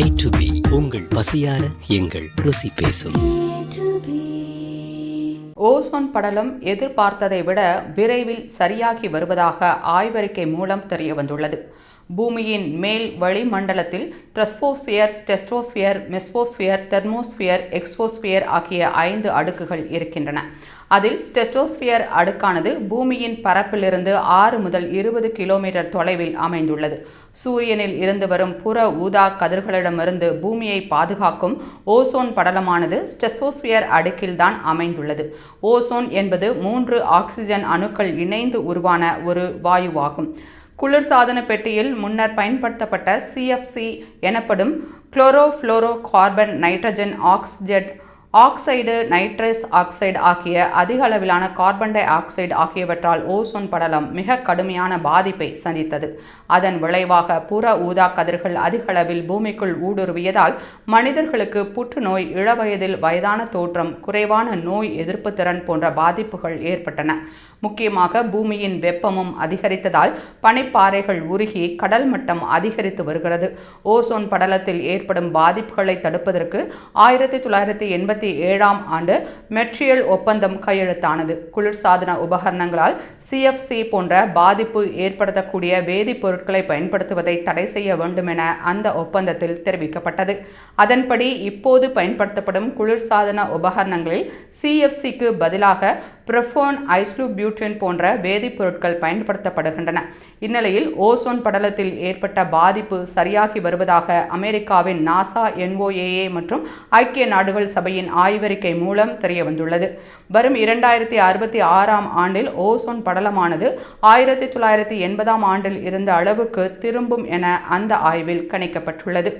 A to be உங்கள் பசியார எங்கள் ருசி பேசும். ஓசோன் படலம் எதிர்பார்த்ததை விட விரைவில் சரியாகி வருவதாக ஆய்வறிக்கை மூலம் தெரியவந்துள்ளது. பூமியின் மேல் வளிமண்டலத்தில் ட்ரஸ்போஸ்பியர் ஸ்டெஸ்டோஸ்பியர் மெஸ்போஸ்பியர் தெர்மோஸ்பியர் எக்ஸ்போஸ்பியர் ஆகிய ஐந்து அடுக்குகள் இருக்கின்றன. அதில் ஸ்டெஸ்டோஸ்பியர் அடுக்கானது பூமியின் பரப்பிலிருந்து ஆறு முதல் இருபது கிலோமீட்டர் தொலைவில் அமைந்துள்ளது. சூரியனில் இருந்து வரும் புற ஊதா கதிர்களிடமிருந்து பூமியை பாதுகாக்கும் ஓசோன் படலமானது ஸ்டெஸ்டோஸ்பியர் அடுக்கில்தான் அமைந்துள்ளது. ஓசோன் என்பது மூன்று ஆக்சிஜன் அணுக்கள் இணைந்து உருவான ஒரு வாயுவாகும். குளிர்சாதன பெட்டியில் முன்னர் பயன்படுத்தப்பட்ட சிஎஃப்சி எனப்படும் chlorofluoro carbon nitrogen oxygen oxide nitrous oxide ஆகிய அதிக அளவிலான கார்பன் டை ஆக்சைடு ஆகியவற்றால் ஓசோன் படலம் மிக கடுமையான பாதிப்பை சந்தித்தது. அதன் விளைவாக புற ஊதா கதிர்கள் அதிக அளவில் பூமிக்குள் ஊடுருவியதால் மனிதர்களுக்கு புற்றுநோய் இளவயதில் வயதான தோற்றம் குறைவான நோய் எதிர்ப்பு திறன் போன்ற பாதிப்புகள் ஏற்பட்டன. முக்கியமாக பூமியின் வெப்பமும் அதிகரித்ததால் பனிப்பாறைகள் உருகி கடல் மட்டம் அதிகரித்து வருகிறது. ஓசோன் படலத்தில் ஏற்படும் பாதிப்புகளை தடுப்பதற்கு ஆயிரத்தி தொள்ளாயிரத்தி எண்பத்தி ஏழாம் ஆண்டு மெட்ரியல் ஒப்பந்தம் கையெழுத்தானது. குளிர்சாதன உபகரணங்களால் சிஎஃப்சி போன்ற பாதிப்பு ஏற்படுத்தக்கூடிய வேதிப்பொருட்களை பயன்படுத்துவதை தடை செய்ய வேண்டும் என அந்த ஒப்பந்தத்தில் தெரிவிக்கப்பட்டது. அதன்படி இப்போது பயன்படுத்தப்படும் குளிர்சாதன உபகரணங்களில் சிஎஃப்சிக்கு பதிலாக ப்ரொஃபோன் ஐஸ்லூபியூட்டின் போன்ற வேதிப்பொருட்கள் பயன்படுத்தப்படுகின்றன. இந்நிலையில் ஓசோன் படலத்தில் ஏற்பட்ட பாதிப்பு சரியாகி வருவதாக அமெரிக்காவின் நாசா என்ஓஏஏ மற்றும் ஐக்கிய நாடுகள் சபையின் ஆய்வறிக்கை மூலம் தெரிய வந்துள்ளது வரும் இரண்டாயிரத்தி அறுபத்தி ஆறாம் ஆண்டில் ஓசோன் படலமானது ஆயிரத்தி தொள்ளாயிரத்தி எண்பதாம் ஆண்டில் இருந்த அளவுக்கு திரும்பும் என அந்த ஆய்வில் கணிக்கப்பட்டுள்ளது.